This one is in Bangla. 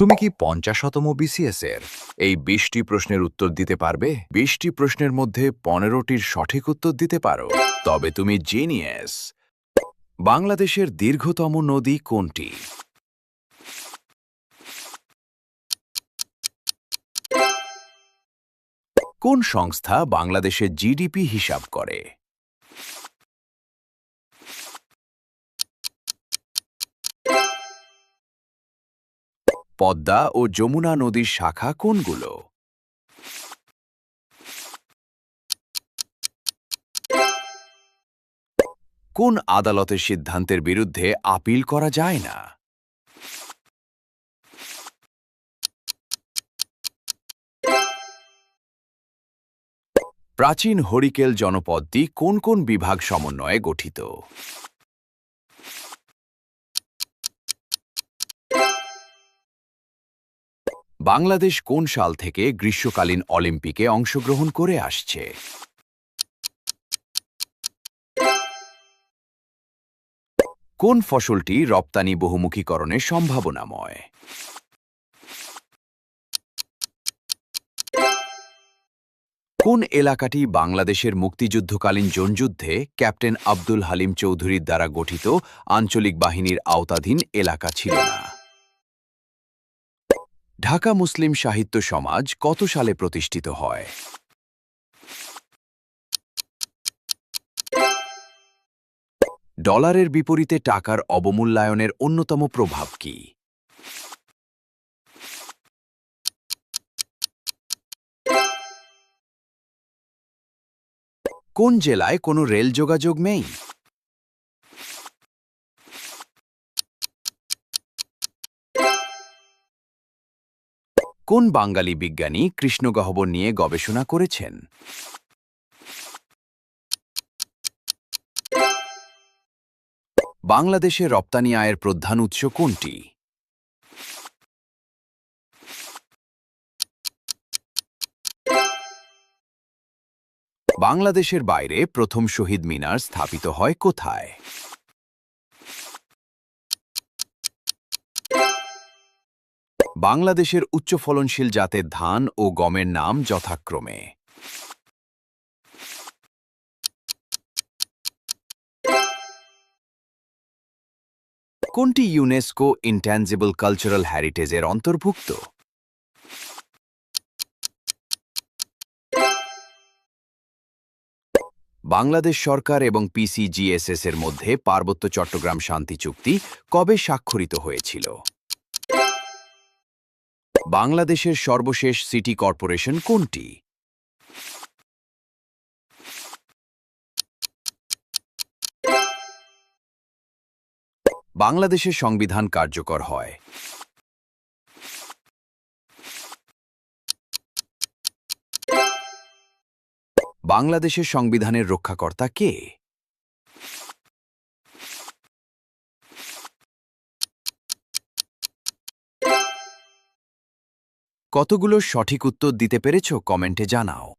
তুমি কি পঞ্চাশতম বিসিএস এর? এই বিশটি প্রশ্নের উত্তর দিতে পারবে? বিশটি প্রশ্নের মধ্যে পনেরোটির সঠিক উত্তর দিতে পারো। তবে তুমি জিনিয়াস। বাংলাদেশের দীর্ঘতম নদী কোনটি? কোন সংস্থা বাংলাদেশের জিডিপি হিসাব করে? পদ্মা ও যমুনা নদীর শাখা কোনগুলো? কোন আদালতের সিদ্ধান্তের বিরুদ্ধে আপিল করা যায় না? প্রাচীন হরিকেল জনপদটি কোন কোন বিভাগ সমন্বয়ে গঠিত? বাংলাদেশ কোন সাল থেকে গ্রীষ্মকালীন অলিম্পিকে অংশগ্রহণ করে আসছে? কোন ফসলটি রপ্তানি বহুমুখীকরণের সম্ভাবনাময়? কোন এলাকাটি বাংলাদেশের মুক্তিযুদ্ধকালীন জনযুদ্ধে ক্যাপ্টেন আব্দুল হালিম চৌধুরীর দ্বারা গঠিত আঞ্চলিক বাহিনীর আওতাধীন এলাকা ছিল না? ঢাকা মুসলিম সাহিত্য সমাজ কত সালে প্রতিষ্ঠিত হয়? ডলারের বিপরীতে টাকার অবমূল্যায়নের অন্যতম প্রভাব কি? কোন জেলায় কোনো রেল যোগাযোগ নেই? কোন বাঙালি বিজ্ঞানী কৃষ্ণগহ্বর নিয়ে গবেষণা করেছেন? বাংলাদেশে রপ্তানি আয়ের প্রধান উৎস কোনটি? বাংলাদেশের বাইরে প্রথম শহীদ মিনার স্থাপিত হয় কোথায়? বাংলাদেশের উচ্চ ফলনশীল জাতের ধান ও গমের নাম যথাক্রমে। কোনটি ইউনেস্কো ইনট্যাঞ্জিবল কালচারাল হ্যারিটেজের অন্তর্ভুক্ত? বাংলাদেশ সরকার এবং পিসিজিএসএস এর মধ্যে পার্বত্য চট্টগ্রাম শান্তি চুক্তি কবে স্বাক্ষরিত হয়েছিল? বাংলাদেশের সর্বশেষ সিটি কর্পোরেশন কোনটি? বাংলাদেশের সংবিধান কার্যকর হয়। বাংলাদেশের সংবিধানের রক্ষাকর্তা কে? কতগুলো সঠিক উত্তর দিতে পেরেছ কমেন্টে জানাও।